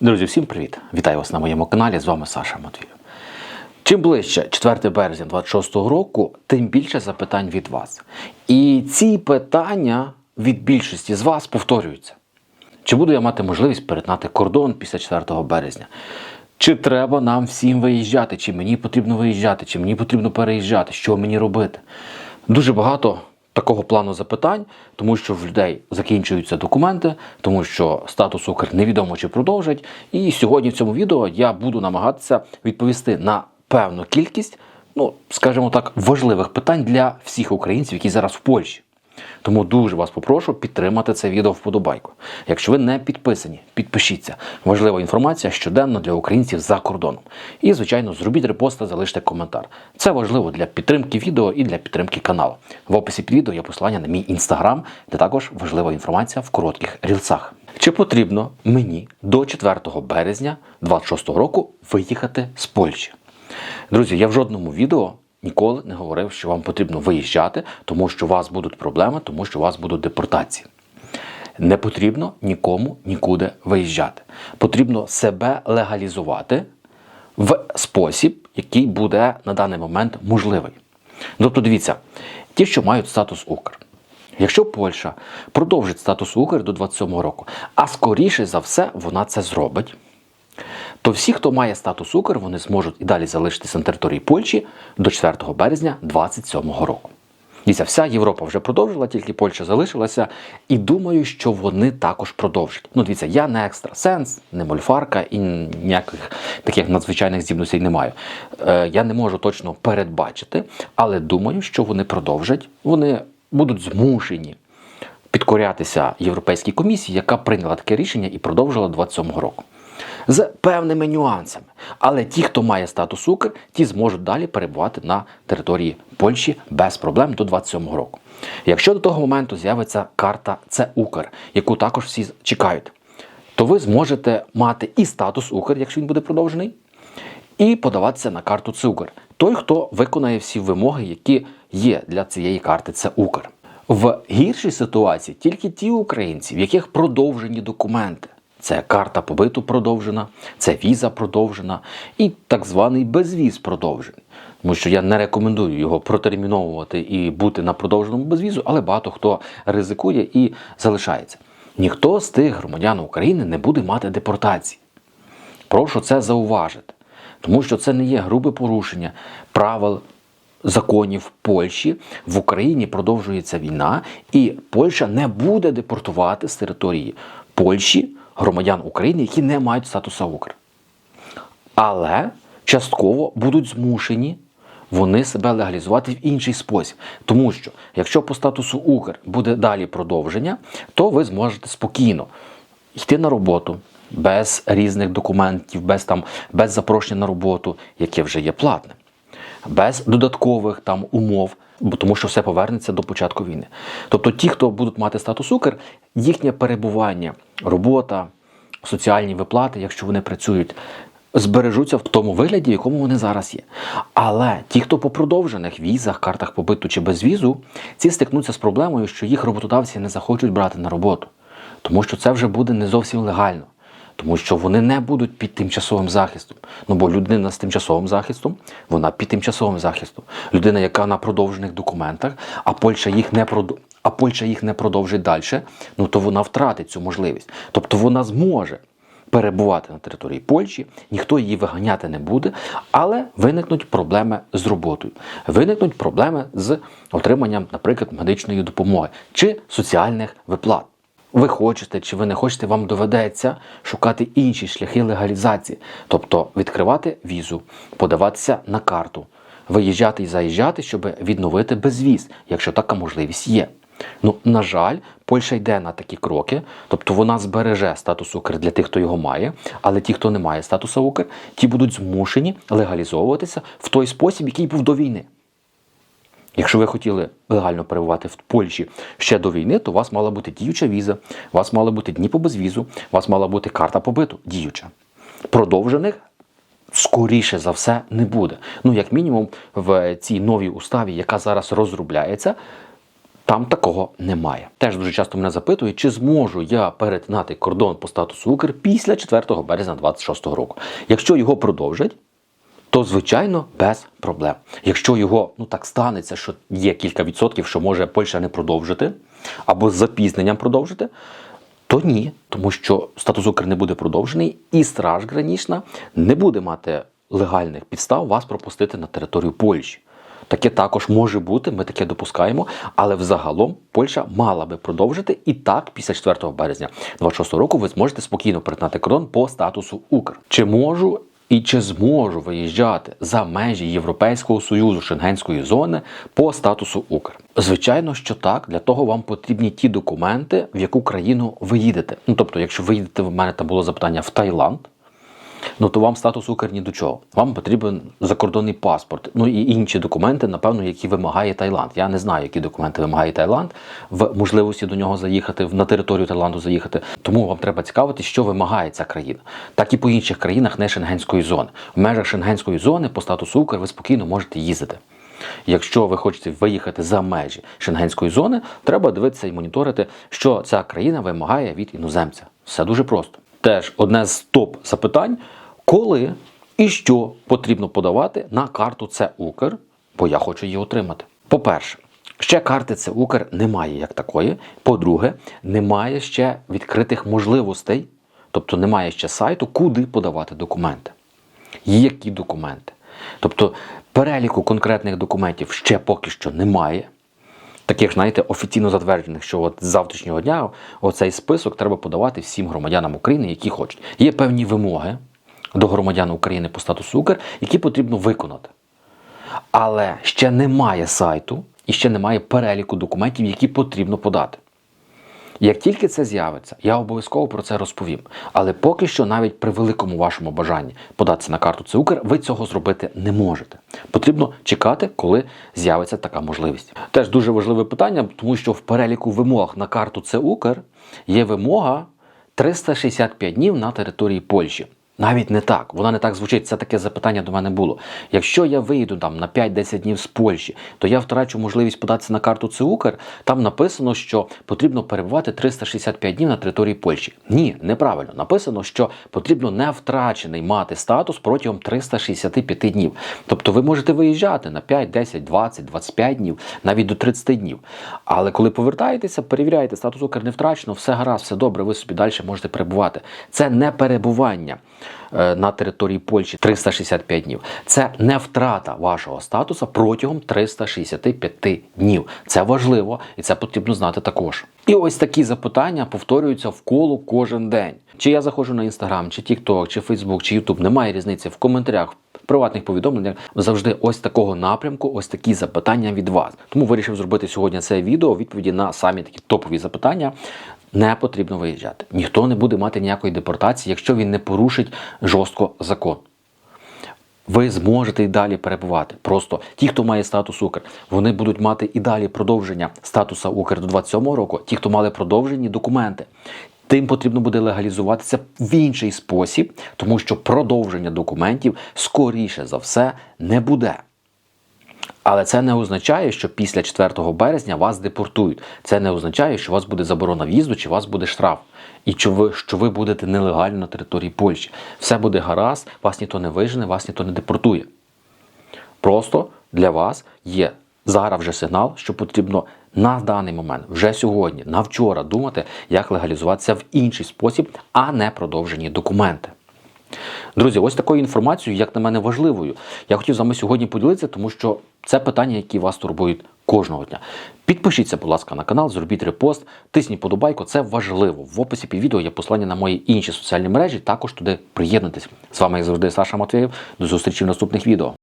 Друзі, всім привіт! Вітаю вас на моєму каналі. З вами Саша Матвій. Чим ближче 4 березня 26 року, тим більше запитань від вас. І ці питання від більшості з вас повторюються. Чи буду я мати можливість перетнати кордон після 4 березня? Чи треба нам всім виїжджати? Чи мені потрібно виїжджати? Чи мені потрібно переїжджати? Що мені робити? Дуже багато такого плану запитань, тому що в людей закінчуються документи, тому що статус Укр невідомо чи продовжать. І сьогодні в цьому відео я буду намагатися відповісти на певну кількість, ну скажімо так, важливих питань для всіх українців, які зараз в Польщі. Тому дуже вас попрошу підтримати це відео вподобайку. Якщо ви не підписані, підпишіться. Важлива інформація щоденно для українців за кордоном. І, звичайно, зробіть репост та залиште коментар. Це важливо для підтримки відео і для підтримки каналу. В описі під відео є посилання на мій інстаграм, де також важлива інформація в коротких рілсах. Чи потрібно мені до 4 березня 26 року виїхати з Польщі? Друзі, я в жодному відео ніколи не говорив, що вам потрібно виїжджати, тому що у вас будуть проблеми, тому що у вас будуть депортації. Не потрібно нікому нікуди виїжджати. Потрібно себе легалізувати в спосіб, який буде на даний момент можливий. Тобто, дивіться, ті, що мають статус Укр. Якщо Польща продовжить статус Укр до 27 року, а скоріше за все вона це зробить, то всі, хто має статус Укр, вони зможуть і далі залишитися на території Польщі до 4 березня 27 року. Дивіться, вся Європа вже продовжила, тільки Польща залишилася, і думаю, що вони також продовжать. Ну, дивіться, я не екстрасенс, не мольфарка і ніяких таких надзвичайних здібностей не маю. Е, я не можу точно передбачити, але думаю, що вони продовжать, вони будуть змушені підкорятися Європейській комісії, яка прийняла таке рішення і продовжила 27 року. З певними нюансами. Але ті, хто має статус Укр, ті зможуть далі перебувати на території Польщі без проблем до 27 року. Якщо до того моменту з'явиться карта це Укр, яку також всі чекають, то ви зможете мати і статус Укр, якщо він буде продовжений, і подаватися на карту Цукр. Той, хто виконає всі вимоги, які є для цієї карти, це Укр. В гіршій ситуації тільки ті українці, в яких продовжені документи. Це карта побиту продовжена, це віза продовжена і так званий безвіз продовжений. Тому що я не рекомендую його протерміновувати і бути на продовженому безвізу, але багато хто ризикує і залишається. Ніхто з тих громадян України не буде мати депортації. Прошу це зауважити, тому що це не є грубе порушення правил. Законів Польщі в Україні продовжується війна, і Польща не буде депортувати з території Польщі громадян України, які не мають статуса Укр. Але частково будуть змушені вони себе легалізувати в інший спосіб. Тому що, якщо по статусу Укр буде далі продовження, то ви зможете спокійно йти на роботу без різних документів, без там, без запрошення на роботу, яке вже є платним, без додаткових там умов. Тому що все повернеться до початку війни. Тобто ті, хто будуть мати статус Укр, їхнє перебування, робота, соціальні виплати, якщо вони працюють, збережуться в тому вигляді, в якому вони зараз є. Але ті, хто по продовжених візах, картах побиту чи без візу, ці стикнуться з проблемою, що їх роботодавці не захочуть брати на роботу, тому що це вже буде не зовсім легально. Тому що вони не будуть під тимчасовим захистом. Ну бо людина з тимчасовим захистом, вона під тимчасовим захистом. Людина, яка на продовжених документах, а Польща їх не прод... а Польща їх не продовжить далі, ну то вона втратить цю можливість. Тобто вона зможе перебувати на території Польщі, ніхто її виганяти не буде, але виникнуть проблеми з роботою, виникнуть проблеми з отриманням, наприклад, медичної допомоги чи соціальних виплат. Ви хочете чи ви не хочете, вам доведеться шукати інші шляхи легалізації, тобто відкривати візу, подаватися на карту, виїжджати і заїжджати, щоб відновити безвіз, якщо така можливість є. Ну, на жаль, Польща йде на такі кроки, тобто вона збереже статус Укр для тих, хто його має, але ті, хто не має статусу Укр, ті будуть змушені легалізовуватися в той спосіб, який був до війни. Якщо ви хотіли легально перебувати в Польщі ще до війни, то у вас мала бути діюча віза, у вас мали бути дні по безвізу, у вас мала бути карта побиту діюча. Продовжених, скоріше за все, не буде. Ну, як мінімум, в цій новій уставі, яка зараз розробляється, Там такого немає. Теж дуже часто мене запитують, чи зможу я перетинати кордон по статусу Укр після 4 березня 26 року. Якщо його продовжать, то звичайно без проблем. Якщо його ну так станеться, що є кілька відсотків, що може Польща не продовжити, або з запізненням продовжити, то ні, тому що статус Укр не буде продовжений, і Страж Гранічна не буде мати легальних підстав вас пропустити на територію Польщі. Таке також може бути, ми таке допускаємо, але взагалом Польща мала би продовжити і так, після 4 березня 26 року ви зможете спокійно перетнати кордон по статусу Укр. Чи можу і чи зможу виїжджати за межі Європейського союзу Шенгенської зони по статусу Укр? Звичайно, що так. Для того вам потрібні ті документи, в яку країну ви їдете. Ну тобто, якщо ви їдете, в мене там було запитання в Таїланд. Ну то вам статус Укр ні до чого. Вам потрібен закордонний паспорт. Ну і інші документи, напевно, які вимагає Таїланд. Я не знаю, які документи вимагає Таїланд в можливості до нього заїхати, на територію Таїланду заїхати. Тому вам треба цікавити, що вимагає ця країна. Так і по інших країнах не шенгенської зони. В межах шенгенської зони по статусу Укр ви спокійно можете їздити. Якщо ви хочете виїхати за межі шенгенської зони, треба дивитися і моніторити, що ця країна вимагає від іноземця. Все дуже просто. Теж одне з топ запитань, коли і що потрібно подавати на карту це Укр, бо я хочу її отримати. По-перше, ще карти це Укр немає як такої. По-друге, немає ще відкритих можливостей, тобто немає ще сайту, куди подавати документи. Які документи? Тобто переліку конкретних документів ще поки що немає. Таких, знаєте, офіційно затверджених, що от з завтрашнього дня оцей список треба подавати всім громадянам України, які хочуть. Є певні вимоги до громадян України по статусу Укр, які потрібно виконати. Але ще немає сайту і ще немає переліку документів, які потрібно подати. Як тільки це з'явиться, я обов'язково про це розповім. Але поки що, навіть при великому вашому бажанні податися на карту ЦУКР, ви цього зробити не можете. Потрібно чекати, коли з'явиться така можливість. Теж дуже важливе питання, тому що в переліку вимог на карту ЦУКР є вимога 365 днів на території Польщі. Навіть не так, вона не так звучить. Це таке запитання до мене було. Якщо я вийду там на 5-10 днів з Польщі, то я втрачу можливість податися на карту ЦУКР. Там написано, що потрібно перебувати 365 днів на території Польщі. Ні, неправильно. Написано, що потрібно не втрачений мати статус протягом 365 днів. Тобто ви можете виїжджати на 5, 10, 20, 25 днів, навіть до 30 днів. Але коли повертаєтеся, перевіряєте, статус Укр не втрачено, все гаразд, все добре, ви собі далі можете перебувати. Це не перебування на території Польщі 365 днів. Це не втрата вашого статусу протягом 365 днів. Це важливо і це потрібно знати також. І ось такі запитання повторюються вколо кожен день. Чи я заходжу на інстаграм, чи TikTok, чи Facebook, чи YouTube, немає різниці в коментарях. в Приватних повідомленнях завжди ось такого напрямку, ось такі запитання від вас. Тому вирішив зробити сьогодні це відео відповіді на самі такі топові запитання. Не потрібно виїжджати. Ніхто не буде мати ніякої депортації, якщо він не порушить жорстко закон. Ви зможете і далі перебувати. Просто ті, хто має статус Укр, вони будуть мати і далі продовження статуса Укр до 27 року. Ті, хто мали продовжені документи. Тим потрібно буде легалізуватися в інший спосіб, тому що продовження документів скоріше за все не буде. Але це не означає, що після 4 березня вас депортують. Це не означає, що у вас буде заборона в'їзду чи у вас буде штраф. І що ви, що ви будете нелегально на території Польщі. Все буде гаразд, вас ніхто не вижене, вас ніхто не депортує. Просто для вас є зараз вже сигнал, що потрібно на даний момент, вже сьогодні, на вчора думати, як легалізуватися в інший спосіб, а не продовжені документи. Друзі, ось такою інформацією, як на мене, важливою. Я хотів з вами сьогодні поділитися, тому що це питання, які вас турбують кожного дня. Підпишіться, будь ласка, на канал, зробіть репост, тисніть подобайку, це важливо. В описі під відео є послання на мої інші соціальні мережі. Також туди приєднуйтесь. З вами, як завжди, Саша Матвєєв. До зустрічі в наступних відео.